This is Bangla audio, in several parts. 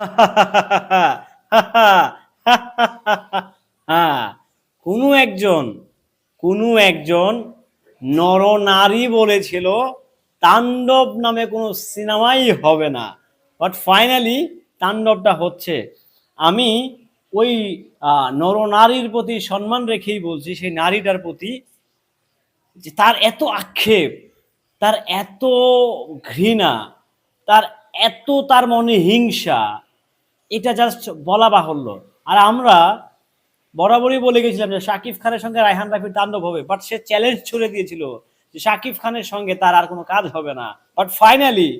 কোনো একজন কোনো একজন নরনারী বলেছিল, তাণ্ডব নামে কোনো সিনেমাই হবে না। বাট ফাইনালি তাণ্ডবটা হচ্ছে। আমি ওই নরনারীর প্রতি সম্মান রেখেই বলছি, সেই নারীটার প্রতি, যে তার এত আক্ষেপ, তার এত ঘৃণা, তার এত তার মনে হিংসা এটা জাস্ট বলা বাহুল্য। আর আমরা বরাবরই বলে গেছিলাম যে শাকিব খানের সঙ্গে রায়হান রাফির তাণ্ডব হবে বাট সে চ্যালেঞ্জ ছুড়ে দিয়েছিল যে শাকিব খানের সঙ্গে তার আর কোনো কাজ হবে না। বাট ফাইনালি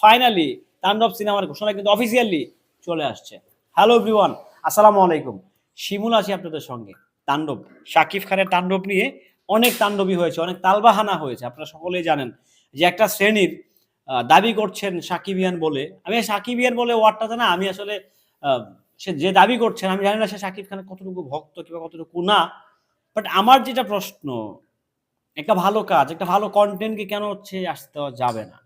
ফাইনালি তাণ্ডব সিনেমার ঘোষণা কিন্তু অফিসিয়ালি চলে আসছে। হ্যালো এভরিওয়ান আসসালামু আলাইকুম। শিমুল আছি আপনাদের সঙ্গে। তাণ্ডব, শাকিব খানের তাণ্ডব নিয়ে অনেক তাণ্ডবী হয়েছে, অনেক তালবাহানা হয়েছে। আপনারা সকলেই জানেন যে একটা শ্রেণির দাবি করছেন সাকিবিয়ান বলে। আমি সাকিবিয়ান বলে ওয়ার্ডটাতে না আমি আসলে সে যে দাবি করছেন, আমি জানি না সে সাকিব খানের কতটুকু ভক্ত কিংবা কতটুকু না বাট আমার যেটা প্রশ্ন, একটা ভালো কাজ, একটা ভালো কন্টেন্টকে কেন হচ্ছে আসতে যাবে না?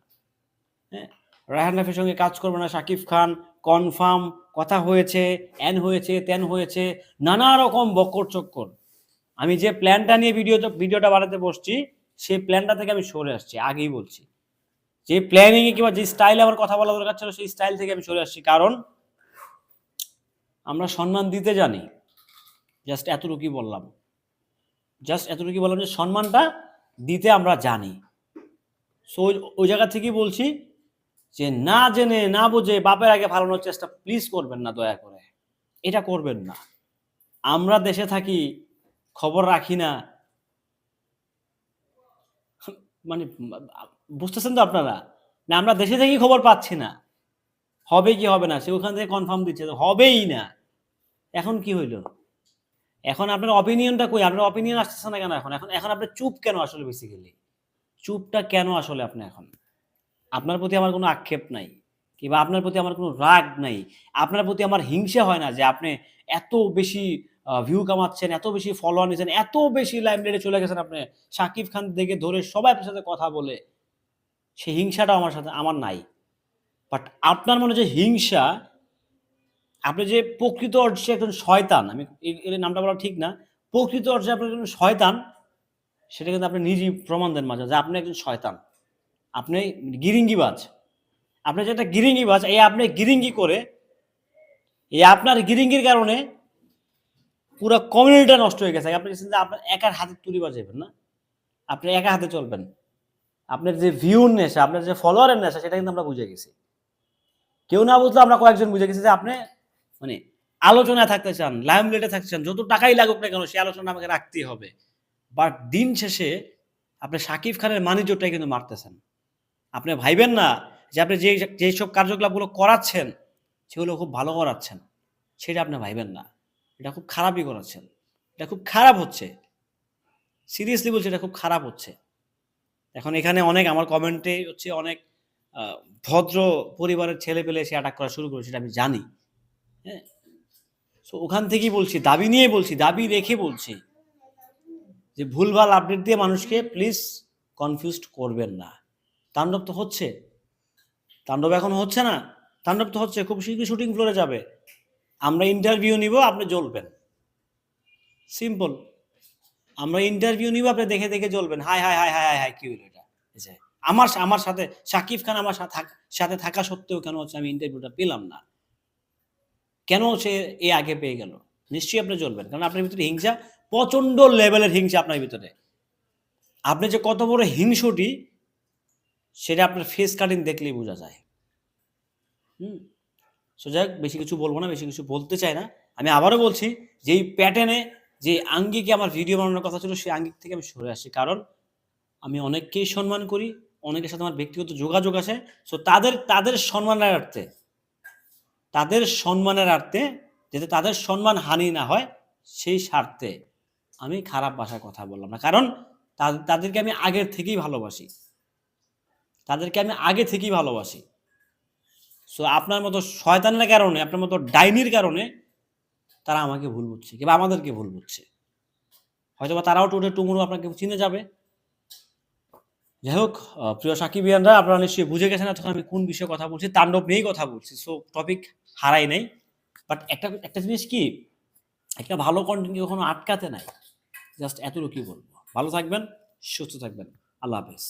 হ্যাঁ? রায়হান রাফির সঙ্গে কাজ করবে না সাকিব খান কনফার্ম কথা হয়েছে এন হয়েছে তেন হয়েছে, নানা রকম বকর চক্কর। আমি যে প্ল্যানটা নিয়ে ভিডিও ভিডিওটা বানাতে বসছি, সেই প্ল্যানটা থেকে আমি সরে আসছি, আগেই বলছি। যে প্ল্যানিংয়ে কিংবা যে স্টাইলে আমার কথা বলা দরকার ছিল, সেই স্টাইল থেকে আমি সরে আসছি। কারণ আমরা সম্মান দিতে জানি। জাস্ট এতটুকুই বললাম। জাস্ট এতটুকুই বললাম যে সম্মানটা দিতে আমরা জানি। সো ওই জায়গা থেকেই বলছি যে না জেনে, না বুঝে বাপের আগে ফালানোর চেষ্টা প্লিজ করবেন না দয়া করে। এটা করবেন না। আমরা দেশে থাকি, খবর রাখি না। মানে বুঝতেছেন তো আপনারা? না, আমরা দেশে থেকেই খবর পাচ্ছি না। হবে কি হবে না, সে ওখান থেকে কনফার্ম দিচ্ছে হবেই না। এখন কি হইল? এখন আপনার অপিনিয়নটা কই? আপনার অপিনিয়ন আসতেছে না কেন এখন? এখন এখন আপনার চুপ কেন আসলে বেসিক্যালি চুপটা কেন আসলে আপনি এখন? আপনার প্রতি আমার কোনো আক্ষেপ নাই, কিংবা আপনার প্রতি আমার কোনো রাগ নাই। আপনার প্রতি আমার হিংসা হয় না যে আপনি এত বেশি ভিউ কামাচ্ছেন, এত বেশি ফলোয়ার নিয়েছেন এত বেশি লাইমলাইটে চলে গেছেন আপনি। শাকিব খান থেকে ধরে সবাই আপনার সাথে কথা বলে সেই হিংসাটা আমার সাথে, আমার নাই। বাট আপনার মনে যে হিংসা, আপনি যে প্রকৃত অর্থে একজন শয়তান, আমি এর নামটা বলা ঠিক না, প্রকৃত অর্থে আপনি একজন শয়তান, সেটা কিন্তু আপনি নিজেই প্রমাণ দেন মাঝে যে আপনি একজন শয়তান। আপনি গিরিঙ্গিবাজ। আপনি যে একটা গিরিঙ্গিবাজ, এই আপনি গিরিঙ্গি করে, এই আপনার গিরিঙ্গির কারণে পুরো কমিউনিটিটা নষ্ট হয়ে গেছে। আপনি যে আপনার একার হাতে তুলি বাজাবেন না। আপনি একা হাতে চলবেন। আপনার যে ভিউর নেশা, আপনার যে ফলোয়ারের নেশা, সেটা কিন্তু আমরা বুঝে গেছি। কেউ না বুঝলে আমরা কয়েকজন বুঝে গেছি যে আপনি মানে আলোচনায় থাকতে চান লাইমলাইটে থাকতে চান, যত টাকাই লাগুক না কেন সেই আলোচনা আমাকে রাখতেই হবে। বাট দিন শেষে আপনি সাকিব খানের মানিজ্যটাই কিন্তু মারতেছেন। আপনি ভাইবেন না যে আপনি যে যেসব কার্যকলাপগুলো করাচ্ছেন, সেগুলো খুব ভালো করাচ্ছেন। সেটা আপনি ভাইবেন না। এটা খুব খারাপই করাচ্ছেন। এটা খুব খারাপ হচ্ছে। সিরিয়াসলি বলছি, এটা খুব খারাপ হচ্ছে। এখন এখানে অনেক, আমার কমেন্টে হচ্ছে অনেক ভদ্র পরিবারের ছেলে পেলে সে অ্যাটাক করা শুরু করেছে, সেটা আমি জানি। হ্যাঁ? সো ওখান থেকেই বলছি, দাবি নিয়ে বলছি, দাবি রেখে বলছি যে ভুলভাল আপডেট দিয়ে মানুষকে প্লিজ কনফিউজড করবেন না। তাণ্ডব তো হচ্ছে। তাণ্ডব এখন হচ্ছে না। তাণ্ডব তো হচ্ছে, খুব শীঘ্রই শুটিং ফ্লোরে যাবে। আমরা ইন্টারভিউ নিব, আপনি জ্বলবেন। সিম্পল আমরা ইন্টারভিউ নিব, আপনি দেখে দেখে জ্বলবেন। Hi hi hi hi hi hi কি হলো এটা? আমার আমার সাথে, সাকিব খান আমার সাথে থাক- সত্ত্বেও কেন হচ্ছে আমি ইন্টারভিউটা পেলাম না? কেন সে এ আগে পেয়ে গেল? নিশ্চয়ই আপনি জ্বলবেন কারণ আপনার ভিতরে হিংসা প্রচণ্ড লেভেলের হিংসা আপনার ভিতরে। আপনি যে কত বড় হিংসটি, সেটা আপনার ফেস কাটিং দেখলেই বোঝা যায়। হুম? সো যাই বেশি কিছু বলব না, বেশি কিছু বলতে চাই না। আমি আবারও বলছি যে এই প্যাটার্নে যে আঙ্গিকে আমার ভিডিও বানানোর কথা ছিল, সেই আঙ্গিক থেকে আমি সরে আসি। কারণ আমি অনেককেই সম্মান করি অনেকের সাথে আমার ব্যক্তিগত যোগাযোগ আছে। সো তাদের তাদের সম্মানের অর্থে তাদের সম্মানের অর্থে যাতে তাদের সম্মান হানি না হয়, সেই স্বার্থে আমি খারাপ ভাষায় কথা বললাম না। কারণ তাদেরকে আমি আগের থেকেই ভালোবাসি। তাদেরকে আমি আগে থেকেই ভালোবাসি। সো আপনার মতো শয়তানের কারণে, আপনার মতো ডাইনির কারণে তারা আমাকে ভুল বুঝছে কিংবা আমাদেরকে ভুল বুঝছে। হয়তো বা তারাও টুটে টুমুরু আপনাকে চিনে যাবে। যাই হোক প্রিয় সাকিবিয়ানরা, আপনারা নিশ্চয়ই বুঝে গেছেন তখন আমি কোন বিষয়ে কথা বলছি, তাণ্ডব নিয়েই কথা বলছি সো টপিক হারাই নেই। বাট একটা একটা জিনিস কি, একটা ভালো কন্টেন্ট কখনো আটকাতে নাই? জাস্ট এতটুকুই বলব। ভালো থাকবেন, সুস্থ থাকবেন। আল্লাহ হাফেজ।